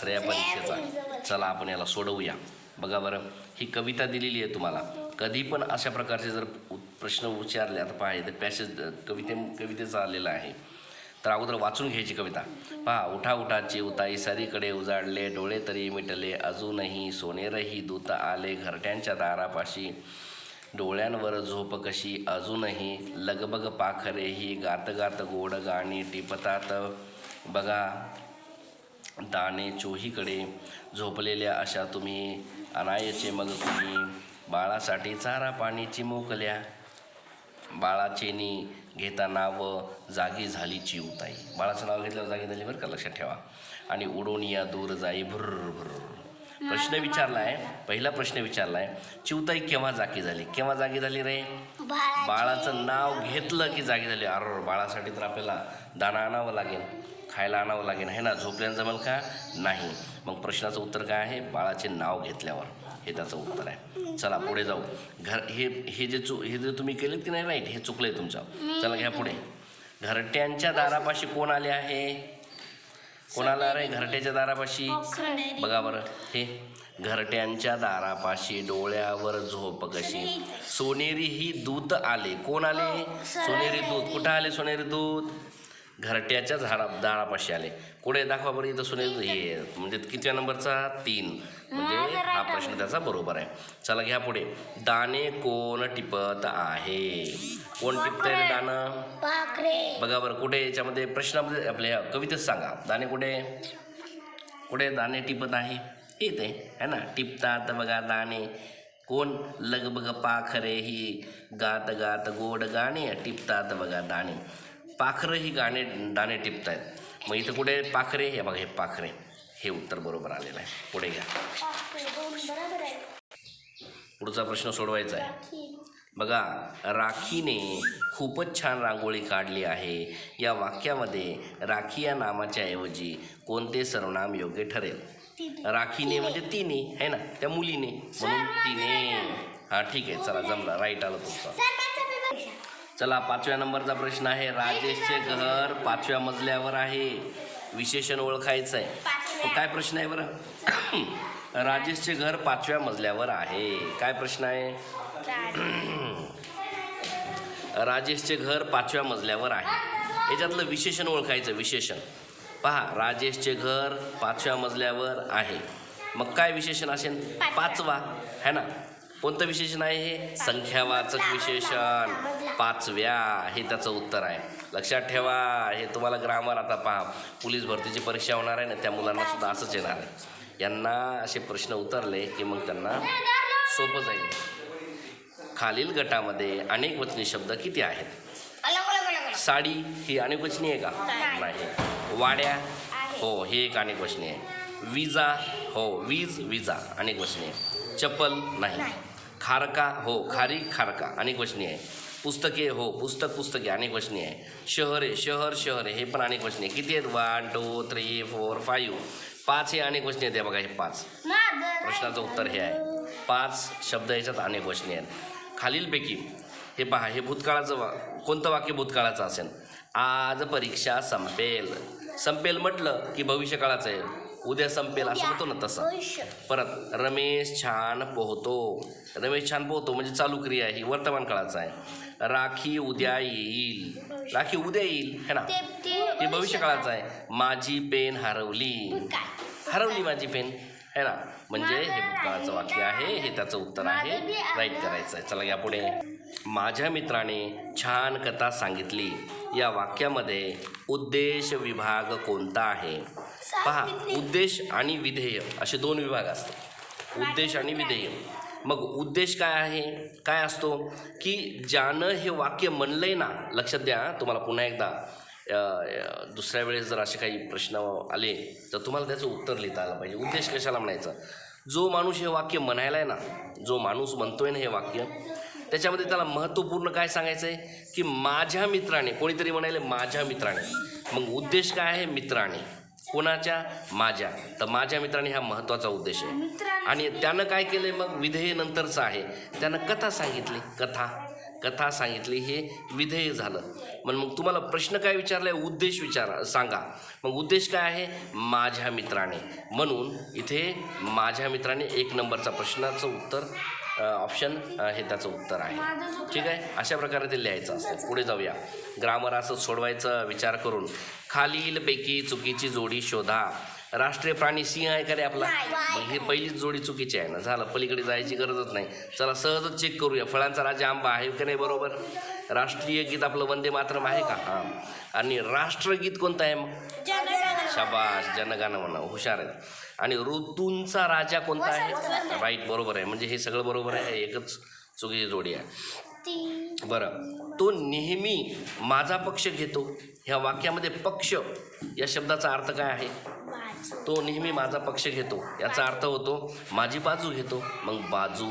श्रेया परीक्षेचा. चला आपण याला सोडवूया. बघा बरं ही कविता दिलेली आहे तुम्हाला. कधी पण अशा प्रकारचे जर प्रश्न उच्चारले आता पहा तर पॅसेज कविते कवितेचा आलेला आहे. तर अगोदर वाचून घ्यायची कविता. पहा उठा उठाची उताई सरीकडे उजाडले डोळे तरी मिटले अजूनही सोनेरही दूत आले घरट्यांच्या दारापाशी. डोळ्यांवर झोप कशी अजूनही लगबग पाखरेही गात गात गोड गाणी टिपतात. बघा दाणे चोहीकडे झोपलेल्या अशा तुम्ही अनायचे मग तुम्ही बाळासाठी चारा पाणी चिमुकल्या. बाळाचेनी घेता नाव जागी झाली चिवताई बाळाचं नाव घेतल्यावर जागी झाली बरं का? लक्षात ठेवा. आणि उडून या दूर जाई भुर भुर प्रश्न विचारला आहे पहिला प्रश्न विचारला आहे चिवताई केव्हा जागी झाली? केव्हा जागी झाली रे? बाळाचं नाव घेतलं की जागी झाली. अर बाळासाठी तर आपल्याला दाणा आणावं लागेल खायला आणावं लागेल. हे ना? झोपल्यानं जमेल का? नाही. मग प्रश्नाचं उत्तर काय आहे? बाळाचे नाव घेतल्यावर. हे त्याचं उत्तर आहे. चला पुढे जाऊ. घर हे हे जे चु हे जे तुम्ही केलेत की नाही राईट? हे चुकलं आहे तुमचं. चला घ्या पुढे. घरट्यांच्या दारापाशी कोण आले आहे? कोणाला रे? घरट्याच्या दारापाशी? बघा बरं. हे. घरट्यांच्या दारापाशी डोळ्यावर झोप कशी? सोनेरी ही दूत आले. कोण आले? सोनेरी दूत. कुठं आले सोनेरी दूत? घरट्याच्या झाडा दारापाशी आले. कुठे? दाखवा बरं इथं सोनेरी दूत. हे म्हणजे कितव्या नंबरचा? तीन. म्हणजे हा प्रश्न त्याचा बरोबर आहे. चला घ्या पुढे. दाणे कोण टिपत आहे? कोण दाणं? पाखरे बघा बरं कुठे? याच्यामध्ये प्रश्नामध्ये आपल्या कवितेत सांगा. दाणे कुठे? कुठे दाणे टिपत आहे? येत आहे है ना? टिपतात बघा दाणे. कोण लगबग पाखरे ही गात गात गोड गाणे टिपतात बघा दाणे. पाखरं ही गाणे दाणे टिपतायत. मग इथं कुठे पाखरे? हे बघा हे पाखरे. हे उत्तर बरोबर आलेलं आहे. पुढे घ्या. पुढचा प्रश्न सोडवायचा आहे. बघा राखीने खूपच छान रांगोळी काढली आहे. या वाक्यामध्ये राखी या नामाच्या ऐवजी कोणते सर्वनाम योग्य ठरेल? राखीने म्हणजे तिने आहे ना? त्या मुलीने. म्हणून तिने. हा ठीक आहे चला जमला. राईट आलं तुमचं. चला पाचव्या नंबरचा प्रश्न आहे. राजेशचे घर पाचव्या मजल्यावर आहे. विशेषण ओळखायचं आहे काय प्रश्न आहे बरं? राजेशचे घर पाचव्या मजल्यावर आहे. काय प्रश्न आहे? राजेशचे घर पाचव्या मजल्यावर आहे. याच्यातलं विशेषण ओळखायचं विशेषण. पहा राजेशचे घर पाचव्या मजल्यावर आहे. मग काय विशेषण असेल? पाचवा. है ना? कोणतं विशेषण आहे हे? संख्यावाचक विशेषण. पाचव्या. हे त्याचं उत्तर आहे. लक्षात ठेवा. हे तुम्हाला ग्रामर आता पहा. पोलीस भरतीची परीक्षा होणार आहे ना? त्या मुलांना सुद्धा असंच येणार आहे. यांना असे प्रश्न उतरले की मग त्यांना सोपं जाईल. खालील गटामध्ये अनेक वचनी शब्द किती आहेत? साडी ही अनेक वचनी आहे का? नाही. वाड्या हो हे एक अनेक वचनी आहे विजा हो वीज विजा अनेक वचनी आहे चप्पल नाही. खारका हो खारी खारका अनेक वचनी आहे पुस्तके हो पुस्तक पुस्तके अनेक वचनी आहे शहरे शहर शहरे हे पण अनेक वचनी किती आहेत? One two three four five पाच हे अनेक वचनी आहेत. बघा हे पाच. प्रश्नाचं उत्तर हे आहे. पाच शब्द याच्यात अनेक वचने आहेत. खालीलपैकी हे पहा हे भूतकाळाचं वा कोणतं वाक्य भूतकाळाचं असेल? आज परीक्षा संपेल. संपेल म्हटलं की भविष्यकाळाचं आहे. उद्या संपेल असं म्हणतो ना तसं. भविष्य परत रमेश छान पोहतो. रमेश छान पोहतो म्हणजे चालू क्रिया ही वर्तमान काळाचं आहे. राखी उद्या येईल. राखी उद्या येईल है ना? ते हे भविष्य काळाचं आहे. माझी पेन हरवली. हरवली माझी पेन है ना? म्हणजे हे भूतकाळाचं वाक्य आहे हे त्याचं उत्तर आहे. राईट करायचं आहे. चला या पुढे. माझ्या मित्राने छान कथा सांगितली. या वाक्यामध्ये उद्देश विभाग कोणता आहे? पहा उद्देश आणि विधेय असे दोन विभाग असतात. उद्देश आणि विधेय. मग उद्देश काय आहे? काय असतो? की ज्यानं हे वाक्य म्हणलंय ना लक्षात द्या तुम्हाला पुन्हा एकदा दुसऱ्या वेळेस जर असे काही प्रश्न आले तर तुम्हाला त्याचं उत्तर लिहिता आलं पाहिजे. उद्देश कशाला म्हणायचा? जो माणूस हे वाक्य म्हणायला आहे ना जो माणूस म्हणतोय ना हे वाक्य त्याच्यामध्ये त्याला महत्त्वपूर्ण काय सांगायचं आहे की माझ्या मित्राने कोणीतरी म्हणाले माझ्या मित्राने. मग उद्देश काय आहे? मित्राने. कोणाच्या? माझ्या. तर माझ्या मित्राने हा महत्त्वाचा उद्देश आहे. आणि त्यानं काय केलंय? मग विधेय नंतरचं आहे. त्यानं कथा सांगितली. कथा. कथा सांगितली. हे विधेय झालं. मग मग तुम्हाला प्रश्न काय विचारलाय? उद्देश विचारा सांगा. मग उद्देश काय आहे? माझ्या मित्राने. म्हणून इथे माझ्या मित्राने एक नंबरचा प्रश्नाचं उत्तर ऑप्शन हे त्याचं उत्तर आहे. ठीक आहे? अशा प्रकारे ते लिहायचं असतं. पुढे जाऊया. ग्रामर असं सोडवायचा विचार करून खालीलपैकी चुकीची जोडी शोधा. राष्ट्रीय प्राणी सिंह आहे का रे आपला? मग ही पहिलीच जोडी चुकीची आहे ना. झालं. पलीकडे जायची गरजच नाही. चला सहजच चेक करूया. फळांचा राजा आंबा आहे का नाही? बरोबर. राष्ट्रीय गीत आपलं वंदे मातरम आहे का? हां. आणि राष्ट्रगीत कोणतं आहे मग? शाबाश जनगानं म्हणा हुशार आहे आणि ऋतूंचा राजा कोणता आहे? राईट बरोबर आहे. म्हणजे हे सगळं बरोबर आहे एकच चुकीची जोडी आहे. बरं. तो नेहमी माझा पक्ष घेतो. ह्या वाक्यामध्ये पक्ष या शब्दाचा अर्थ काय आहे? तो नेहमी माझा पक्ष घेतो. याचा अर्थ होतो माझी बाजू घेतो मग बाजू.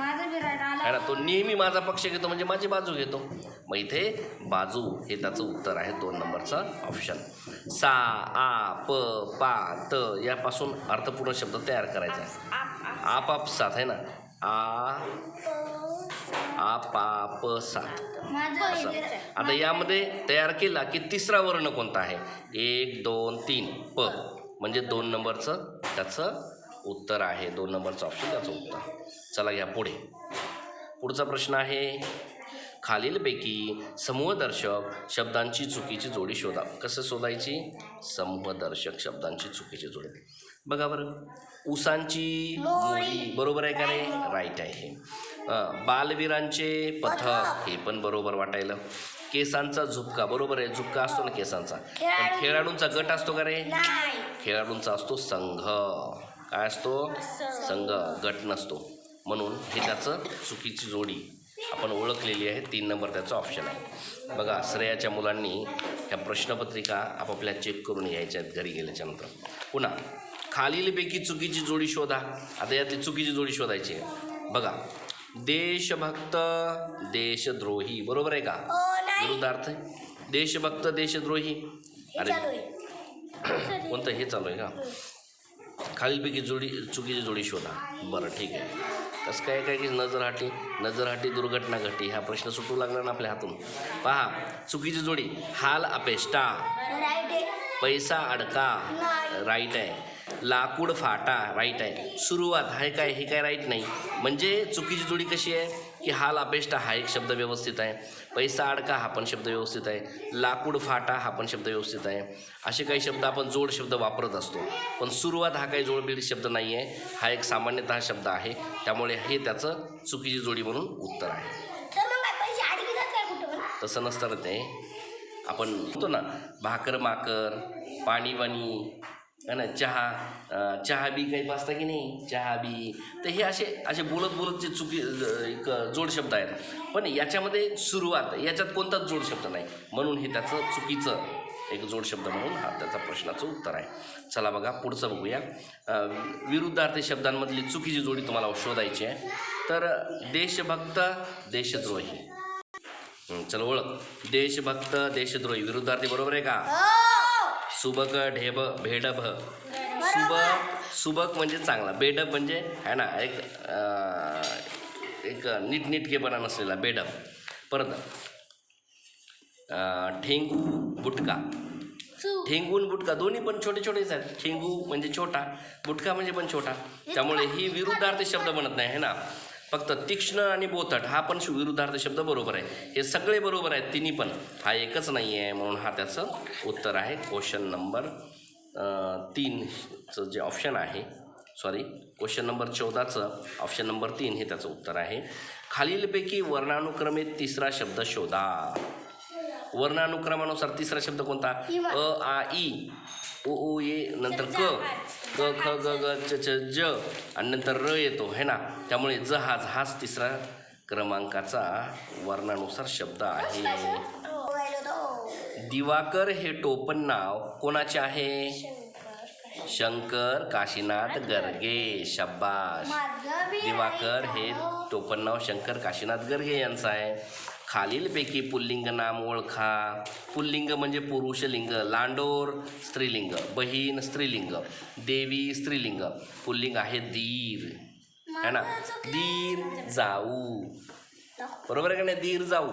आहे ना? तो नेहमी माझा पक्ष घेतो म्हणजे माझी बाजू घेतो. मग इथे बाजू हे त्याचं उत्तर आहे दोन नंबरचं ऑप्शन सा आ प पा त यापासून अर्थपूर्ण शब्द तयार करायचा आहे. आपापसात आहे ना? आ आ पा प सात. असं. आता यामध्ये तयार केला की तिसरा वर्ण कोणता आहे? एक दोन तीन. प. म्हणजे दोन नंबरचं त्याचं उत्तर आहे. दोन नंबरचं ऑप्शन त्याचं उत्तर. चला घ्या पुढे. पुढचा प्रश्न आहे खालीलपैकी समूहदर्शक शब्दांची चुकीची जोडी शोधा. कसं शोधायची? समूहदर्शक शब्दांची चुकीची जोडी. बघा बरं. उसांची मोळी बरोबर आहे का रे राईट आहे. हे बालवीरांचे पथक. हे पण बरोबर वाटायला. केसांचा झुपका बरोबर आहे? झुपका असतो ना केसांचा. पण खेळाडूंचा गट असतो का रे? खेळाडूंचा असतो संघ. काय असतो? संघ. गट नसतो. म्हणून हे त्याचं चुकीची जोडी. आपण ओळखलेली आहे. तीन नंबर त्याचं ऑप्शन आहे. बघा श्रेयाच्या मुलांनी ह्या प्रश्नपत्रिका आपापल्या चेक करून यायच्या आहेत घरी गेल्याच्यानंतर पुन्हा खालीलपैकी चुकीची जोडी शोधा. आता यातली चुकीची जोडी शोधायची आहे. बघा देशभक्त देशद्रोही बरोबर आहे का? नाही विरुद्धार्थ देशभक्त देशद्रोही. हे अरे. कोणतं? हे चालू आहे का? खालीलपैकी जोडी चुकीची जोडी शोधा. बरं ठीक आहे. कसं काय काय की नजरहाटी नजरहाटी दुर्घटना घटी? हा प्रश्न सुटू लागला ना आपल्या हातून. पहा चुकीची जोडी. हाल अपेष्टा. पैसा अडका. राईट आहे. लाकूड फाटा. राईट आहे. सुरुवात. हे काय हे काय राईट नाही. म्हणजे चुकीची जोडी कशी आहे? की हाल अपेष्टा हा एक शब्द व्यवस्थित आहे. पैसा अडका हा पण शब्द व्यवस्थित आहे. लाकूड फाटा हा पण शब्द व्यवस्थित आहे. असे काही शब्द आपण जोड शब्द वापरत असतो. पण सुरुवात हा काही जोडबिड शब्द नाही आहे हा एक सामान्यतः शब्द आहे. त्यामुळे हे त्याचं चुकीची जोडी म्हणून उत्तर आहे. तसं नसतं ते. आपण म्हणतो ना भाकर माकर पाणी वाणी है ना चहा चहा बी काही पाचता की नाही? चहा बी. तर हे असे असे बोलत बोलत जे चुकी एक जोड शब्द आहेत. पण याच्यामध्ये सुरुवात याच्यात कोणताच जोड शब्द नाही. म्हणून हे त्याचं चुकीचं एक जोड शब्द म्हणून हा त्याचा प्रश्नाचं उत्तर आहे. चला बघा पुढचं बघूया. विरुद्धार्थी शब्दांमधली चुकीची जोडी तुम्हाला शोधायची आहे. तर देशभक्त देशद्रोही. चलो ओळख. देशभक्त देशद्रोही. विरुद्धार्थी बरोबर आहे का? हो. सुबक ढेब भेडभ. सुबक सुबक म्हणजे चांगला. बेडब म्हणजे आहे ना एक अं, एक नीटनीटकेपणा नसलेला बेडब परत ठेंगू बुटका. ठेंगून बुटका दोन्ही पण छोटे छोटेच आहेत. ठेंगू म्हणजे छोटा बुटका म्हणजे पण छोटा. त्यामुळे ही विरुद्धार्थी शब्द बनत नाही है ना. फक्त तीक्ष्ण आणि बोथट हा पण विरुद्धार्थी शब्द बरोबर आहे. हे सगळे बरोबर आहेत तिन्ही पण. हा एकच नाही आहे म्हणून हा त्याचं उत्तर आहे. क्वेश्चन नंबर तीनचं जे ऑप्शन आहे सॉरी क्वेश्चन नंबर चौदाचं ऑप्शन नंबर तीन हे त्याचं उत्तर आहे. खालीलपैकी वर्णानुक्रमित तिसरा शब्द शोधा. वर्णानुक्रमानुसार तिसरा शब्द कोणता? अ आ ई. ओ ओ ये नंतर क. क ख ग ग च च ज. आणि नंतर र येतो है ना? त्यामुळे जहाज हाच तिसरा क्रमांकाचा वर्णानुसार शब्द आहे. दिवाकर हे टोपण नाव कोणाचे आहे? शंकर काशीनाथ गर्गे. शब्बाश. दिवाकर हे टोपण नाव शंकर काशीनाथ गर्गे यांचं आहे. खालीलपैकी पुल्लिंग नाम ओळखा. पुल्लिंग म्हणजे पुरुष लिंग लांडोर स्त्रीलिंग बहीण स्त्रीलिंग देवी स्त्रीलिंग. पुल्लिंग आहे दीर है ना? दीर जाऊ. बरोबर आहे का नाही? दीर जाऊ.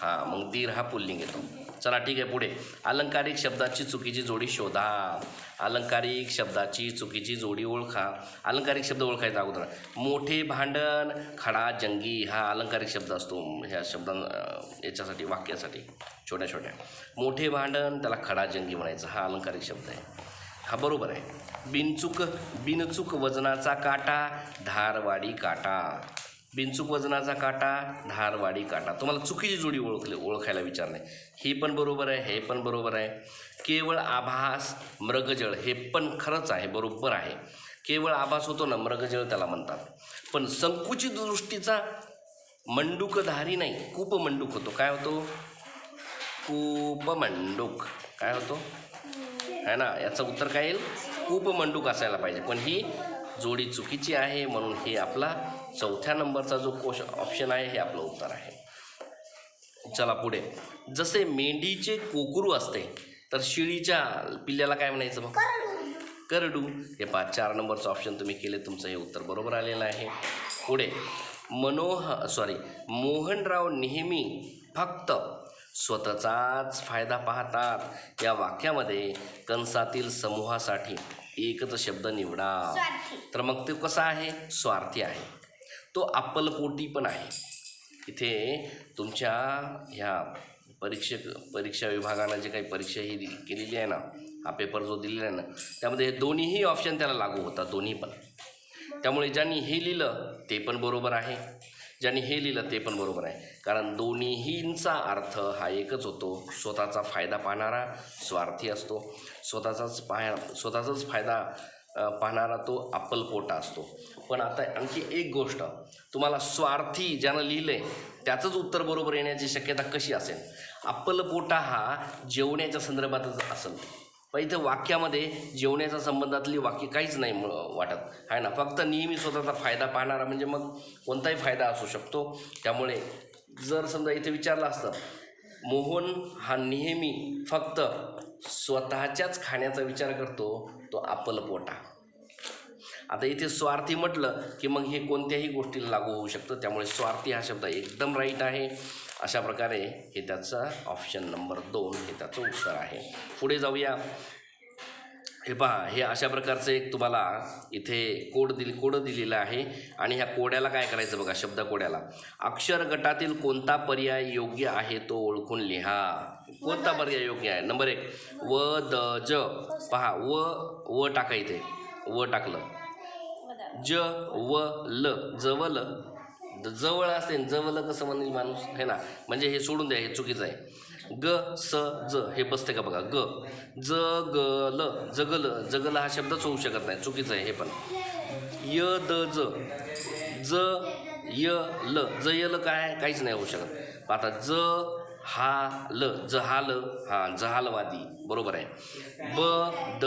हां मग दीर हा पुल्लिंग येतो चला ठीक आहे पुढे. अलंकारिक शब्दाची चुकीची जोडी शोधा. अलंकारिक शब्दाची चुकीची जोडी ओळखा. अलंकारिक शब्द ओळखायचा अगोदर. मोठे भांडण खडा जंगी हा अलंकारिक शब्द असतो. ह्या शब्दां याच्यासाठी वाक्यासाठी छोट्या छोट्या. मोठे भांडण त्याला खडा जंगी म्हणायचं. हा अलंकारिक शब्द आहे. हा बरोबर आहे. बिनचूक बिनचूक वजनाचा काटा धारवाडी काटा. बिनचूक वजनाचा काटा धारवाडी काटा. तुम्हाला चुकीची जोडी ओळखली ओळखायला विचारणे हे पण बरोबर आहे हे पण बरोबर आहे. केवळ आभास मृगजळ हे पण खरंच आहे बरोबर आहे. केवळ आभास होतो ना मृगजळ त्याला म्हणतात. पण संकुचित दृष्टीचा मंडूकधारी नाही कूप मंडूक होतो. काय होतो? कूप मंडूक. काय होतो? आहे ना? याचं उत्तर काय येईल? कूप मंडूक असायला पाहिजे. पण ही जोडी चुकीची आहे म्हणून हे आपला चौथ्या नंबरचा जो कोश ऑप्शन आहे हे आपलं उत्तर आहे. चला पुढे. जसे मेंढीचे कोकरू असते तर शिळीच्या पिल्ल्याला काय म्हणायचं मग? करडू. हे पाच चार नंबरचं ऑप्शन तुम्ही केले तुमचं हे उत्तर बरोबर आलेलं आहे. पुढे. मनोह सॉरी मोहनराव नेहमी फक्त स्वतःचाच फायदा पाहतात. या वाक्यामध्ये कंसातील समूहासाठी एकच शब्द निवडा. तर मग ते कसा आहे? स्वार्थी आहे. तो अप्पलपोटी पण आहे. इथे तुमच्या ह्या परीक्षक परीक्षा विभागानं जे काही परीक्षा ही केलेली आहे ना हा पेपर जो दिलेला आहे ना त्यामध्ये हे दोन्हीही ऑप्शन त्याला लागू होतात दोन्ही पण. त्यामुळे ज्यांनी हे लिहिलं ते पण बरोबर आहे. ज्यांनी हे लिहिलं ते पण बरोबर आहे. कारण दोन्हीहींचा अर्थ हा एकच होतो स्वतःचा फायदा पाहणारा स्वार्थी असतो. स्वतःचाच पाह स्वतःचाच फायदा पाहणारा तो अप्पलपोटा असतो. पण आता आणखी एक गोष्ट तुम्हाला स्वार्थी ज्यानं लिहिलं आहे त्याचंच उत्तर बरोबर येण्याची शक्यता कशी असेल? अप्पलपोटा हा जेवण्याच्या संदर्भातच असेल. पण इथं वाक्यामध्ये जेवण्याच्या संबंधातली वाक्य काहीच नाही वाटत. आहे ना? फक्त नेहमी स्वतःचा फायदा पाहणारा म्हणजे मग कोणताही फायदा असू शकतो. त्यामुळे जर समजा इथे विचारलं असतं मोहन हा नेहमी फक्त स्वतःच्याच खाण्याचा विचार करतो तो आपलपोटा. आता इथे स्वार्थी म्हटलं की मग हे कोणत्याही गोष्टीला लागू होऊ शकतं. त्यामुळे स्वार्थी हा शब्द एकदम राईट आहे. अशा प्रकारे हे त्याचं ऑप्शन नंबर दोन हे त्याचं उत्तर आहे. पुढे जाऊया. हे पहा हे अशा प्रकारचं एक तुम्हाला इथे कोड दिली कोड दिलेला आहे. आणि ह्या कोड्याला काय करायचं बघा शब्द कोड्याला. अक्षर गटातील कोणता पर्याय योग्य आहे तो ओळखून लिहा. कोणता पर्याय योग्य आहे? नंबर एक व द ज. पहा व व टाका इथे. व टाकलं. ज व ल. जवल जवळ असते जवळ कसं म्हणजे माणूस? आहे ना? म्हणजे हे सोडून द्या हे चुकीचं आहे. ग स ज हे बसते का बघा. ग ज ग ल जगल जगल हा शब्दच होऊ शकत नाही. चुकीचं आहे हे पण. य द ज. ज य ल. ज य ल काय? काहीच नाही होऊ शकत. आता ज हा ल. जहाल हा जहालवादी. बरोबर आहे. ब द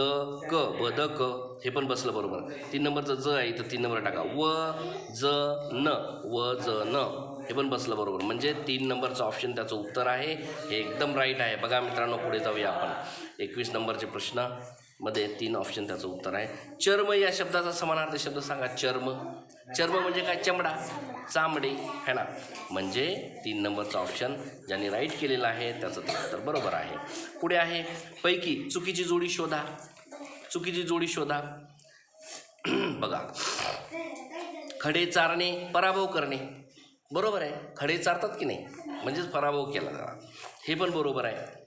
क. ब द क. हे पण बसलं बरोबर. तीन नंबरचं ज आहे तर तीन नंबर टाका. व ज न. व ज न. हे पण बसलं बरोबर. म्हणजे तीन नंबरचं ऑप्शन त्याचं उत्तर आहे. हे एकदम राईट आहे. बघा मित्रांनो पुढे जाऊया आपण. एकवीस नंबरचे प्रश्न. मध्ये तीन ऑप्शन त्याचं उत्तर आहे. चर्म या शब्दाचा समानार्थी शब्द सांगा. चर्म. चर्म म्हणजे काय? चमडा. चामडे. है ना? म्हणजे तीन नंबरचं ऑप्शन ज्यांनी राईट केलेलं आहे त्याचं ते उत्तर बरोबर आहे. पुढे आहे. पैकी चुकीची जोडी शोधा. चुकीची जोडी शोधा. बघा. खडे चारणे पराभव करणे. बरोबर आहे. खडे चारतात की नाही? म्हणजेच पराभव केला जरा हे पण बरोबर आहे.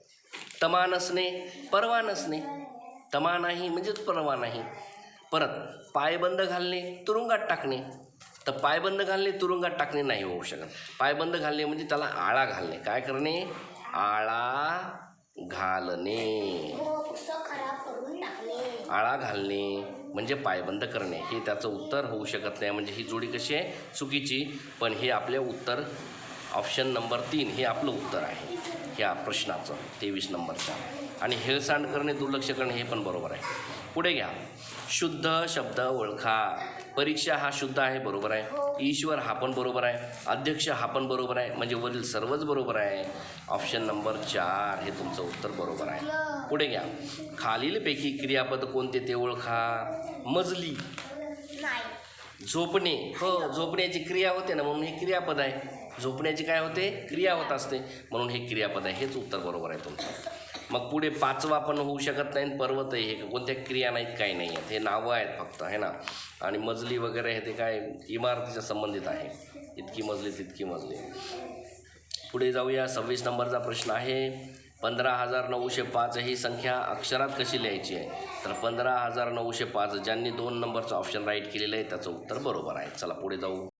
तमा नसणे परवा नसणे. तमा नाही म्हणजेच परवा नाही. परत पायबंद घालणे तुरुंगात टाकणे. तर पायबंद घालणे तुरुंगात टाकणे नाही होऊ शकत. पायबंद घालणे म्हणजे त्याला आळा घालणे. काय करणे? आळा घालणे हो पुस्तक खराब करून टाकले आळा घालणे म्हणजे पायबंद करणे हे त्याचं उत्तर होऊ शकत नाही. म्हणजे ही जोडी कशी आहे? चुकीची. पण हे आपले उत्तर ऑप्शन नंबर तीन हे आपलं उत्तर आहे. ह्या प्रश्नाचं तेवीस नंबरचं आणि हेळसांड करणे दुर्लक्ष करणे हे पण बरोबर आहे. पुढे घ्या. शुद्ध शब्द ओळखा. परीक्षा हा शुद्ध आहे बरोबर आहे? ईश्वर हा पण बरोबर आहे अध्यक्ष हा पण बरोबर आहे म्हणजे वरील सर्वच बरोबर आहे. ऑप्शन नंबर चार हे तुमचं उत्तर बरोबर आहे. पुढे घ्या. खालीलपैकी क्रियापद कोणते ते ओळखा. मजली. झोपणे. हो झोपण्याची क्रिया होते ना म्हणून हे क्रियापद आहे. झोपण्याची काय होते? क्रिया होत असते. म्हणून हे क्रियापद आहे. हेच उत्तर बरोबर आहे तुमचं. मग पुढे पाचवा पण होऊ शकत नाही पर्वत आहे हे कोणत्या क्रिया नाहीत काही नाही. आहेत हे नावं आहेत फक्त आहे ना? आणि मजली वगैरे हे ते काय इमारतीच्या संबंधित आहे. इतकी मजली तितकी मजली. पुढे जाऊया. सव्वीस नंबरचा प्रश्न आहे. पंधरा हजार नऊशे पाच ही संख्या अक्षरात कशी लिहायची आहे? तर पंधरा हजार नऊशे पाच ज्यांनी दोन नंबरचं ऑप्शन राईट केलेलं आहे त्याचं उत्तर बरोबर आहे. चला पुढे जाऊ.